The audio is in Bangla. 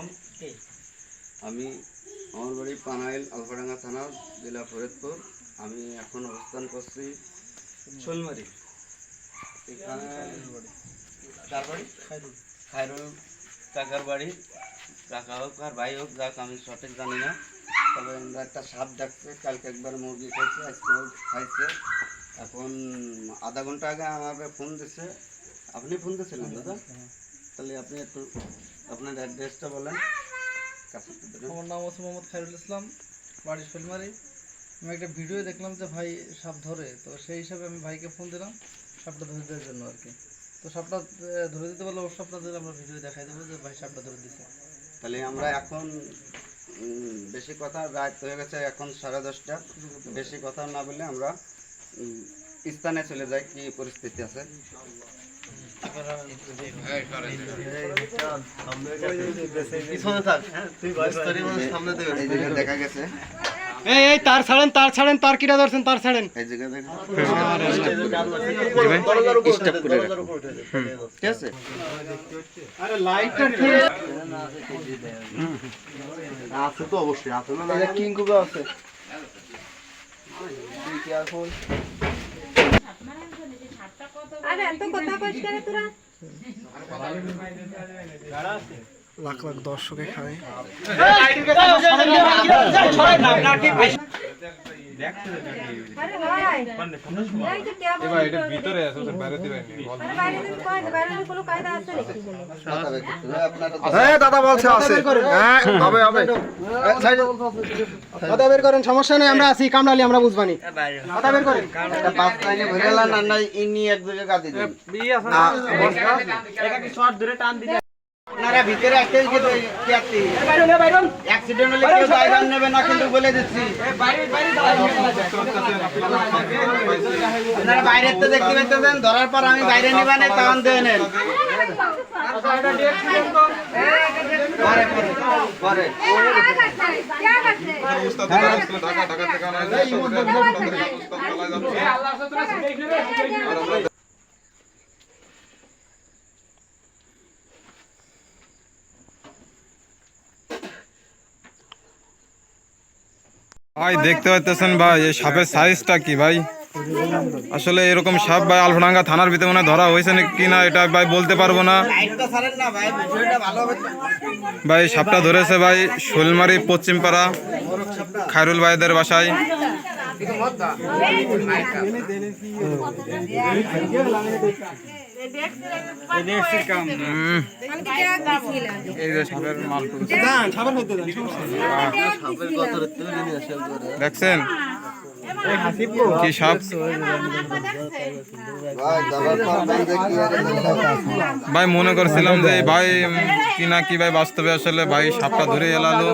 আলাইকুম আমি আমার বাড়ি পানাইল আলফাডাঙ্গা থানা জেলা ফরিদপুর। আমি এখন অবস্থান করছি শোলমারি। এখানে বাড়ি? খায়রুল কাকার বাড়ি। কাকা হোক আর ভাই হোক যাক আমি সঠিক জানি না। তবে আমরা একটা সাপ ডাকছে কালকে একবার মুরগি খাইছে আজকে খাইছে। এখন আধা ঘণ্টা আগে আমাকে ফোন দিছে। আপনি ফোন দিয়েছিলেন দাদা? তাহলে আপনি একটু আপনার অ্যাড্রেসটা বলেন। আমার নাম হচ্ছে মোহাম্মদ খায়রুল ইসলাম বাড়ি শৈলমারি। আমি একটা ভিডিও দেখলাম যে ভাই সাপ ধরে তো সেই হিসাবে আমি ভাইকে ফোন দিলাম সাপটা ধরে দেওয়ার জন্য আর কি। তো সাপটা ধরে দিতে পারলে ওর সাপটা ধরে আমরা ভিডিও দেখাই দেবো যে ভাই সাপটা ধরে দিছে। তাহলে আমরা এখন বেশি কথা রাত হয়ে গেছে এখন সাড়ে দশটা। বেশি কথা না বলে আমরা স্থানে চলে যাই কি পরিস্থিতি আছে। দেখা গেছে এই এই তার ছাড়েন তার ছাড়েন তার কিরা ধরছেন তার ছাড়েন এই জায়গায় দেখা করে ঠিক আছে আছে তো অবশ্যই আছে না কিং কিংকুকা আছে কি আর আরে এত কথা কইস কেন তোরা লাখ লাখ দর্শকে খায় আরে ভাই এই যে কেবল এবার এটা ভিতরে আছে ওদের বাইরে দিবেন আরে বাইরে দিন কয় বাইরে কোনো কায়দা আছে নাকি? কথা বের করতে হবে। আপনারা হ্যাঁ দাদা বলছে আছে হ্যাঁ হবে হবে কথা বের করেন সমস্যা নেই আমরা আছি কামড়ালি আমরা বুঝবানি। কথা বের করেন। একটা লাইনে ভরে এলাম নাই ইনি এক দিন। একটাই যে কি আপনি অ্যাক্সিডেন্ট হলে কেউ দায়ভার নেবে না কিন্তু বলে দিচ্ছি। আপনারা বাইরে তো দেখতে পাইতেছেন, ধরার পর আমি বাইরে নিবা না তখন দিয়ে নেন পরে পরে ভাই, দেখতে পাচ্ছেন ভাই, এই সাপের সাইজটা কি ভাই আসলে এরকম সাপ ভাই আলফাডাঙ্গা থানার ভিতরে মনে ধরা হয়েছে নাকি না, এটা ভাই বলতে পারব না। ভাই সাপটা ধরেছে ভাই, শোলমারি পশ্চিমপাড়া, খায়রুল ভাইদের বাসায় দেখছেন? ভাই, মনে করছিলাম যে ভাই কি না কি ভাই বাস্তবে আসলে ভাই সাপটা ধরে এলালো।